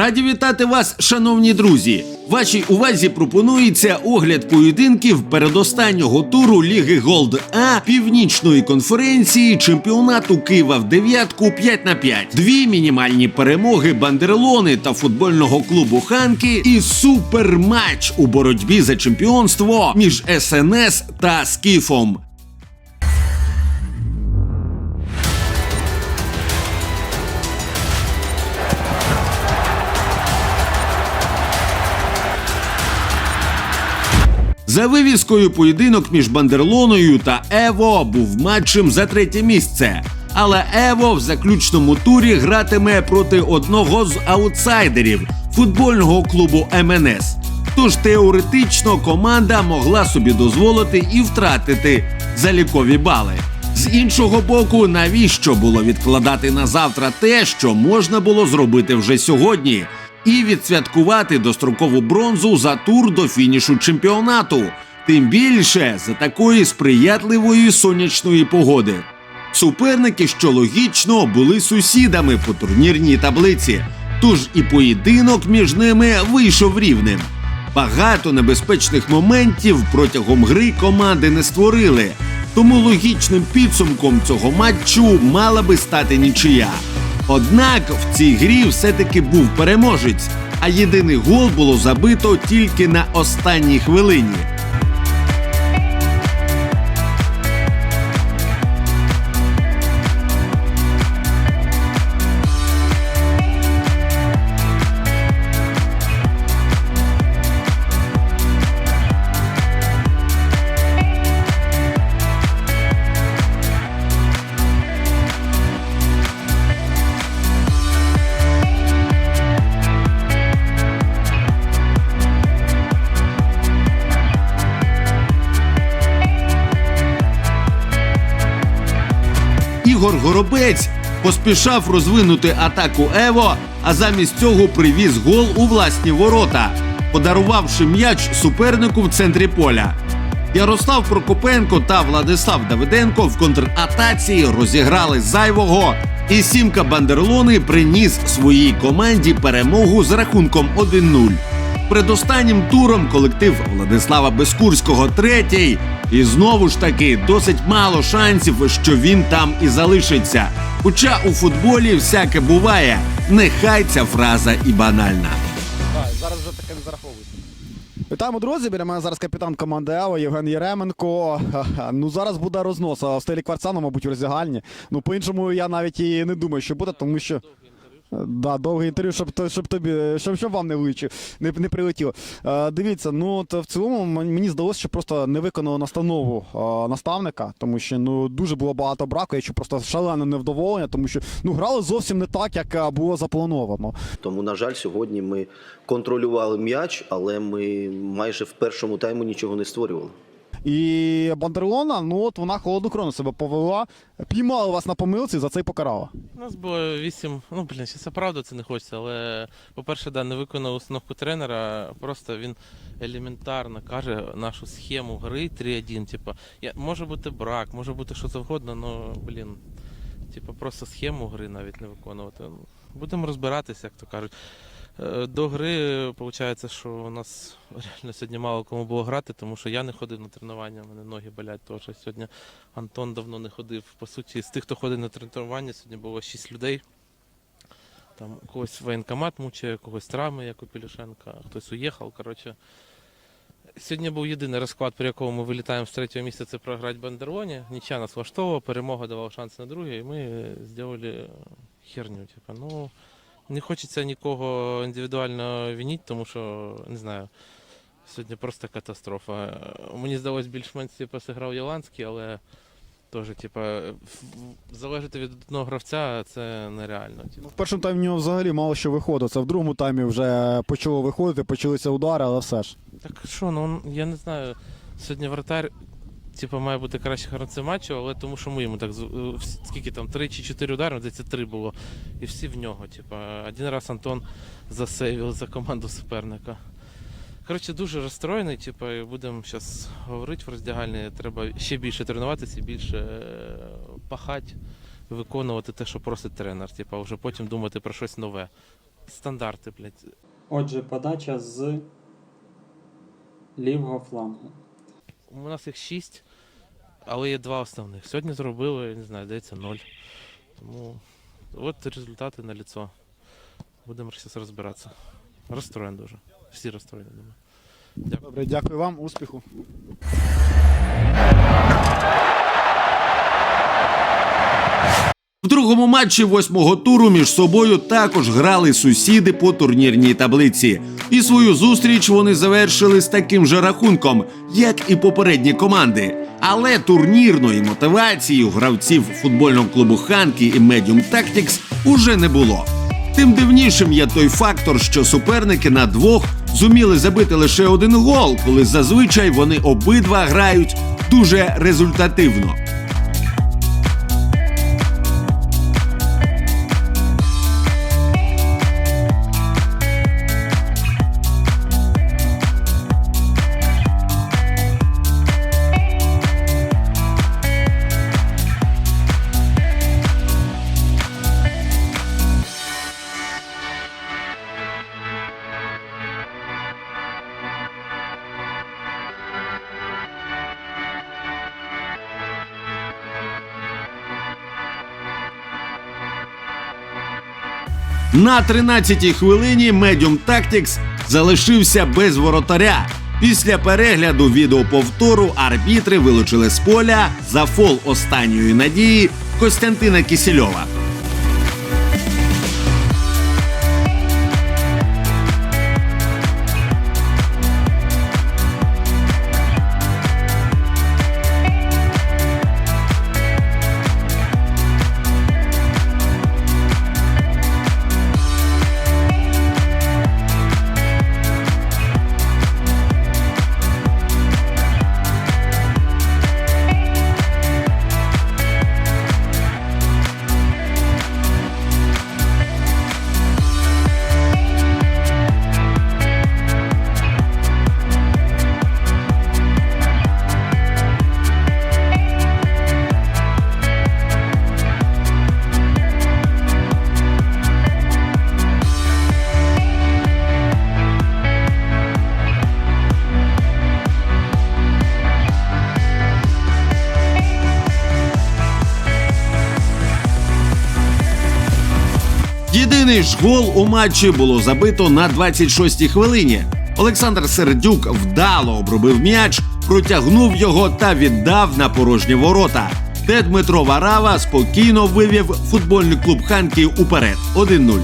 Раді вітати вас, шановні друзі! Вашій увазі пропонується огляд поєдинків передостаннього туру Ліги Голд А північної конференції чемпіонату Києва в дев'ятку 5 на 5 Дві мінімальні перемоги Бандерлони та футбольного клубу Ханки і суперматч у боротьбі за чемпіонство між СНС та Скіфом. За вивіскою поєдинок між Бандерлоною та Ево був матчем за третє місце. Але Ево в заключному турі гратиме проти одного з аутсайдерів футбольного клубу МНС. Тож теоретично команда могла собі дозволити і втратити залікові бали. З іншого боку, навіщо було відкладати на завтра те, що можна було зробити вже сьогодні, і відсвяткувати дострокову бронзу за тур до фінішу чемпіонату, тим більше за такої сприятливої сонячної погоди. Суперники, що логічно, були сусідами по турнірній таблиці, тож і поєдинок між ними вийшов рівним. Багато небезпечних моментів протягом гри команди не створили, тому логічним підсумком цього матчу мала би стати нічия. Однак в цій грі все-таки був переможець, а єдиний гол було забито тільки на останній хвилині. Ігор Горобець поспішав розвинути атаку Ево, а замість цього привіз гол у власні ворота, подарувавши м'яч супернику в центрі поля. Ярослав Прокопенко та Владислав Давиденко в контратаці розіграли зайвого, і сімка Бандерлони приніс своїй команді перемогу з рахунком 1-0. Предостаннім туром колектив Владислава Безкурського третій. І знову ж таки досить мало шансів, що він там і залишиться. Хоча у футболі всяке буває. Нехай ця фраза і банальна. Зараз вже таке не зараховується. Вітаємо, друзі. Біля мене зараз капітан команди ЕВО Євген Єременко. Ну зараз буде рознос а в стилі кварцану, мабуть, у роздягальні. Ну, по-іншому я навіть і не думаю, що буде, тому що. Да, довге інтерв'ю, щоб, щоб тобі, щоб, щоб вам не влучив, не, не прилетіло. Е, дивіться, ну от в цілому мені здалося, що просто не виконали настанову е, наставника, тому що ну дуже було багато браку, я чув просто шалене невдоволення, тому що ну грали зовсім не так, як е, було заплановано. Тому, на жаль, сьогодні ми контролювали м'яч, але ми майже в першому тайму нічого не створювали. І Бандерлона, ну от вона холоднокровно себе повела, піймала вас на помилці, за це й покарала. У нас було вісім. Ну, блін, ще це правда, це не хочеться. Але, по-перше, да, не виконав установку тренера. Просто він елементарно каже нашу схему гри 3-1. Типа, я, може бути брак, може бути що завгодно, але, блін, типа, просто схему гри навіть не виконувати. Ну, Будемо розбиратися, як то кажуть. Е, До гри виходить, що у нас реально сьогодні мало кому було грати, тому що я не ходив на тренування, у мене ноги болять теж. Сьогодні Антон давно не ходив. По суті, з тих, хто ходить на тренування, сьогодні було 6 людей. Там когось воєнкомат мучає, когось травми, як у Пілюшенка, хтось уїхав. Коротше. Сьогодні був єдиний розклад, при якому ми вилітаємо з третього місця, це програти Бандерлоні. Нічия нас влаштовувала, перемога давала шанс на друге, і ми зробили херню. Типу. Ну, не хочеться нікого індивідуально винити, тому що не знаю. Сьогодні просто катастрофа. Мені здалось, більш-менш типу, зіграв Яланський, але теж, типу, залежати від одного гравця це нереально. Типу. В першому таймі в нього взагалі мало що виходить. Це в другому таймі вже почало виходити, почалися удари, але все ж. Так що, ну я не знаю. Сьогодні вратар, типу, має бути кращий гравцем матчу, але тому що ми йому так е, скільки там, три чи чотири удари, здається, три було. І всі в нього. Типу, один раз Антон засейвив за команду суперника. Коротше, дуже розстроєний, типу, і будемо зараз говорити в роздягальні. Треба ще більше тренуватися, більше е, пахати, виконувати те, що просить тренер. Типу, а вже потім думати про щось нове. стандарти, блядь. Отже, подача з лівого флангу. У нас їх шість, але є два основних. Сьогодні зробили, я не знаю, здається, ноль. Тому от результати на лицо. Будемо зараз розбиратися. Розстроєн дуже. Всі розстроєні, думаю. Дякую. Добре, дякую вам, успіху. В другому матчі восьмого туру між собою також грали сусіди по турнірній таблиці. І свою зустріч вони завершили з таким же рахунком, як і попередні команди. Але турнірної мотивації у гравців футбольного клубу Ханкі і Medium Tactics уже не було. Тим дивнішим є той фактор, що суперники на двох зуміли забити лише один гол, коли зазвичай вони обидва грають дуже результативно. На 13-й хвилині Medium Tactics залишився без воротаря. Після перегляду відеоповтору арбітри вилучили з поля за фол останньої надії Костянтина Кісельова. Єдиний ж гол у матчі було забито на 26-й хвилині. Олександр Сердюк вдало обробив м'яч, протягнув його та віддав на порожні ворота. Де Дмитро Варава спокійно вивів футбольний клуб Ханків уперед 1-0.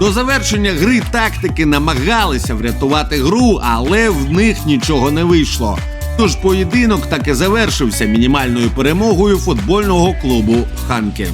До завершення гри тактики намагалися врятувати гру, але в них нічого не вийшло. Тож поєдинок таки завершився мінімальною перемогою футбольного клубу Ханки.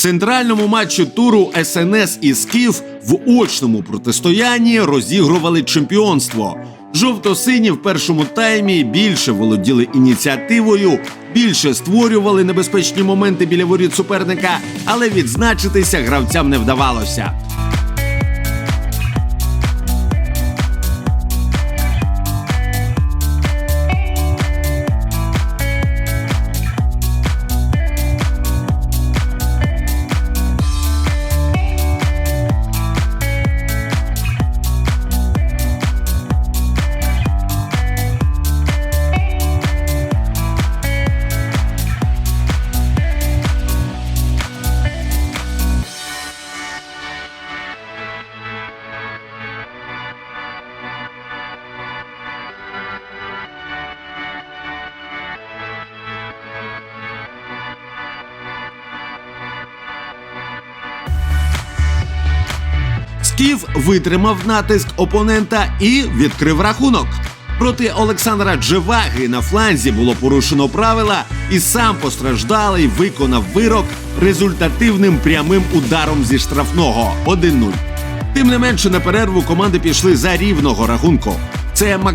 Центральному матчі туру СНС і Скіф в очному протистоянні розігрували чемпіонство. Жовто-сині в першому таймі більше володіли ініціативою, більше створювали небезпечні моменти біля воріт суперника, але відзначитися гравцям не вдавалося. Скіф витримав натиск опонента і відкрив рахунок. Проти Олександра Джеваги на фланзі було порушено правила, і сам постраждалий виконав вирок результативним прямим ударом зі штрафного 1-0. Тим не менше на перерву команди пішли за рівного рахунку. Це Мак...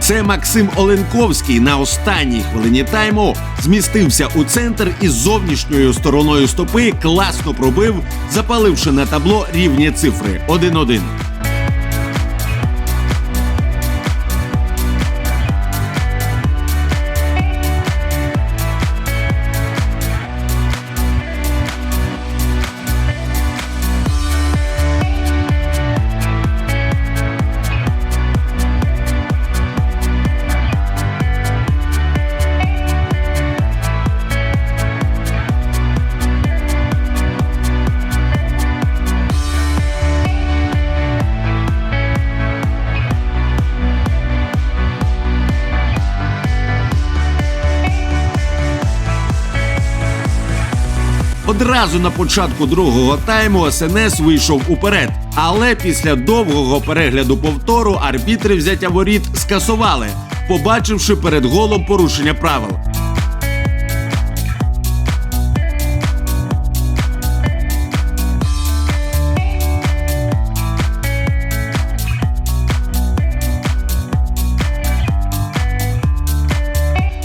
Це Максим Оленковський на останній хвилині тайму змістився у центр і зовнішньою стороною стопи класно пробив, запаливши на табло рівні цифри 1-1. Одразу на початку другого тайму СНС вийшов уперед. Але після довгого перегляду повтору арбітри взяття воріт скасували, побачивши перед голом порушення правил.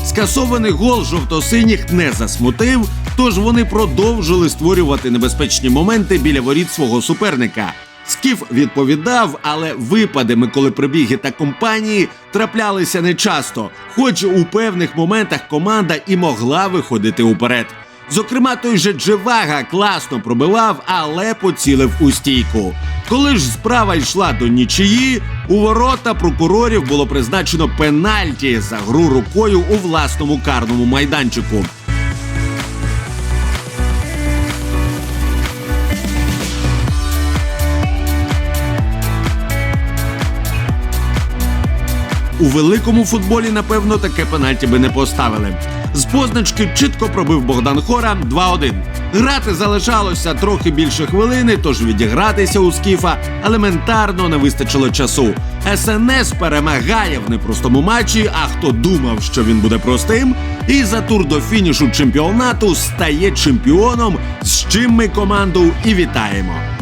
Скасований гол жовто-синіх не засмутив, тож вони продовжили створювати небезпечні моменти біля воріт свого суперника. Скіф відповідав, але випади Миколи Прибіги та компанії траплялися нечасто, хоч у певних моментах команда і могла виходити уперед. Зокрема, той же Джевага класно пробивав, але поцілив у стійку. Коли ж справа йшла до нічиї, у ворота прокурорів було призначено пенальті за гру рукою у власному карному майданчику. У великому футболі, напевно, таке пенальті би не поставили. З позначки чітко пробив Богдан Хора 2-1. Грати залишалося трохи більше хвилини, тож відігратися у скіфа елементарно не вистачило часу. СНС перемагає в непростому матчі. А хто думав, що він буде простим, і за тур до фінішу чемпіонату стає чемпіоном, з чим ми команду і вітаємо.